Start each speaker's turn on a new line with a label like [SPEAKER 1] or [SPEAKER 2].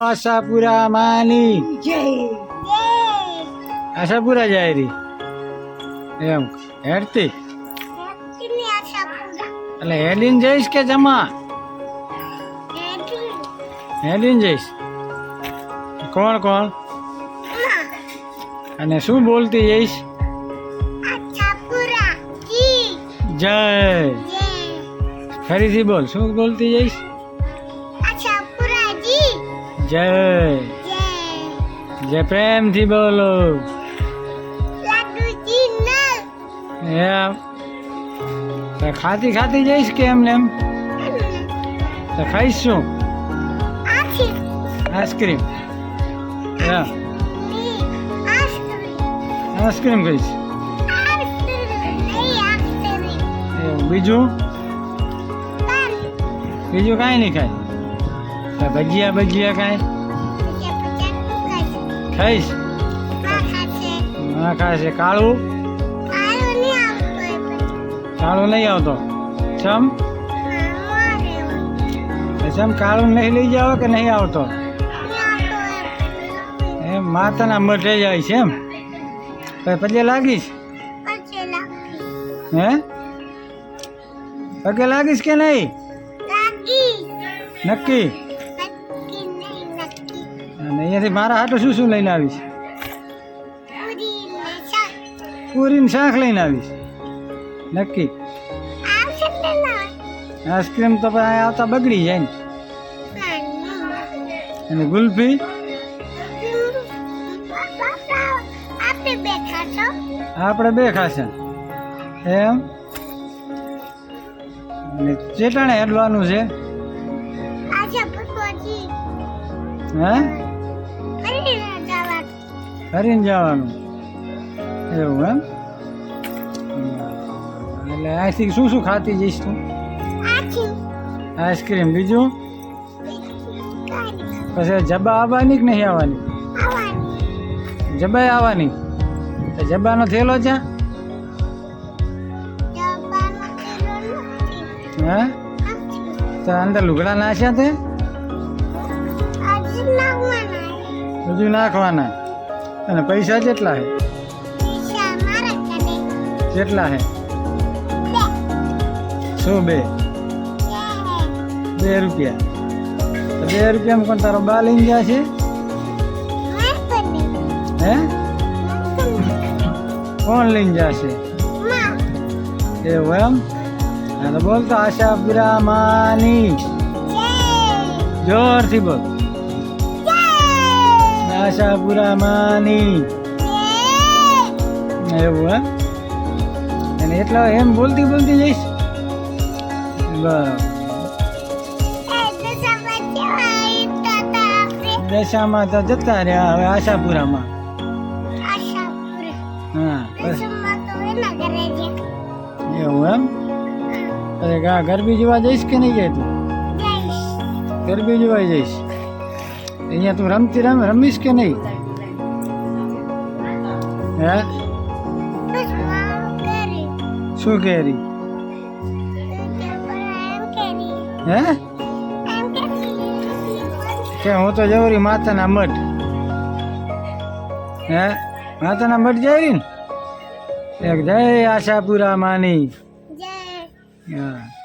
[SPEAKER 1] આશાપુરા માની આશાપુરા જાય રી. એમ હેડતી. એટલે હેડીને જઈશ કે જમા? હેડીને જઈશ. કોણ કોણ? અને શું બોલતી જઈશ? જય. ફરીથી બોલ શું બોલતી જઈશ? જય. જય પ્રેમથી બોલો. એમ ખાતી ખાતી જઈશ કે એમને એમ? તો ખાઈશ શું? આઈસ્ક્રીમ. આઈસ્ક્રીમ ખાઈશ. બીજું? બીજું કાંઈ નહીં ખાય. ભજીયા ભજીયા કાંઈ ખાઈશ? ના ખાશે. કાળું? કાળું નહીં આવતો. ચમ ચમ કાળું નહીં લઈ જાવ કે નહીં આવતો? એમ માતાના મઢે જાય છે એમ. પછી પગે લાગીશ? હે? પગે લાગીશ કે નહીં? નક્કી? અને અહીંયાથી મારા હાટું શું શું લઈને આવીશ પૂરીને શાક લઈને આવીશ નક્કી? આઈસ્ક્રીમ તો અહીંયા આવતા બગડી જાય ને. અને ગુલ્ફી?
[SPEAKER 2] આપણે
[SPEAKER 1] આપણે બે ખાશે. એમ? અને ચેટાણે હેડવાનું છે? હે? ફરીને જવાનું. એવું એમ? એટલે અહીંથી શું શું ખાતી જઈશ તું? આઈસ્ક્રીમ. બીજું? પછી જબા આવવાની કે નહીં આવવાની? જબાય આવવાની. જબાનો થેલો છે? હે? તો અંદર લુગડા નાખ્યા તે?
[SPEAKER 2] હજુ નાખવાના?
[SPEAKER 1] અને પૈસા કેટલા હે?
[SPEAKER 2] પૈસા
[SPEAKER 1] કેટલા હે? શું બે?
[SPEAKER 2] બે
[SPEAKER 1] રૂપિયા. બે રૂપિયામાં કોણ તારો બા લઈને ગયા છે? હે? કોણ લઈને જશે એવું એમ? હા તો બોલ તો આશા માની જોરથી બોલ. આશાપુરા માની એવું હા? અને એટલા એમ બોલતી બોલતી જઈશ? દશામાં તો જતા રહ્યા હવે આશાપુરામાં. હા બસ. એવું એમ? અરે ગરબી જોવા જઈશ કે નહીં જાય તું? ગરબી જોવા જઈશ? અહીંયા તું રમતી રમ રમીશ કે નહીં હે શું કેરી હે કે હું તો જવરી માતાના મઠ હે માતાના મઠ જઈ ને એક જય આશાપુરા માની હા